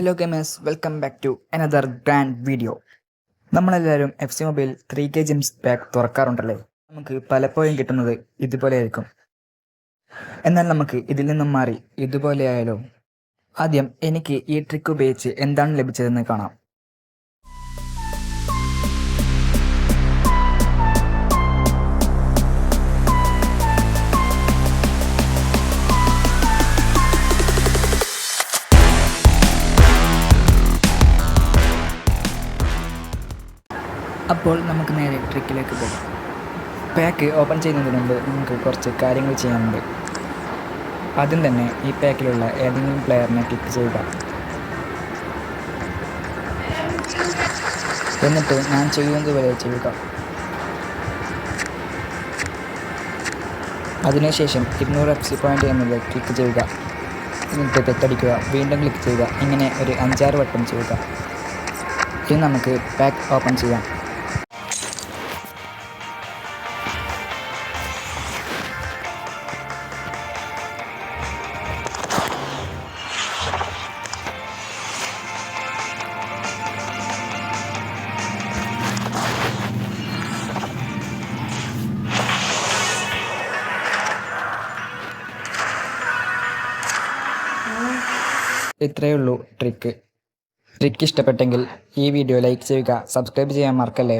Hello gamers welcome back to another grand video നമ്മളെല്ലാവരും F C mobile three K gems pack തുറക്കാറുണ്ടല്ലേ? നമുക്ക് പലപ്പോഴും കിട്ടുന്നത് ഇതുപോലെ ആയിരിക്കും. എന്നാൽ നമുക്ക് ഇതിൽ നിന്നും മാറി ഇതുപോലെ ആയാലോ? ആദ്യം എനിക്ക് ഈ ട്രിക്ക് ഉപയോഗിച്ച് എന്താണ് ലഭിച്ചതെന്ന് കാണാം. അപ്പോൾ നമുക്ക് നേരെ ട്രിക്കിലേക്ക് പോകാം. പാക്ക് ഓപ്പൺ ചെയ്യുന്നതിന് മുമ്പ് നമുക്ക് കുറച്ച് കാര്യങ്ങൾ ചെയ്യാനുണ്ട്. ആദ്യം തന്നെ ഈ പാക്കിലുള്ള ഏതെങ്കിലും പ്ലെയറിനെ ക്ലിക്ക് ചെയ്യുക. എന്നിട്ട് ഞാൻ ചെയ്യുന്നത് വരെ ചെയ്യുക. അതിനുശേഷം ഇരുന്നൂറ് എഫ് സി പോയിന്റ് എന്നത് ക്ലിക്ക് ചെയ്യുക. എന്നിട്ട് തെറ്റടിക്കുക. വീണ്ടും ക്ലിക്ക് ചെയ്യുക. ഇങ്ങനെ ഒരു അഞ്ചാറ് വട്ടം ചെയ്യുക. ഇനി നമുക്ക് പാക്ക് ഓപ്പൺ ചെയ്യാം. ഇത്രയേ ഉള്ളൂ ട്രിക്ക് ട്രിക്ക് ഇഷ്ടപ്പെട്ടെങ്കിൽ ഈ വീഡിയോ ലൈക്ക് ചെയ്യുക സബ്സ്ക്രൈബ് ചെയ്യാൻ മറക്കല്ലേ?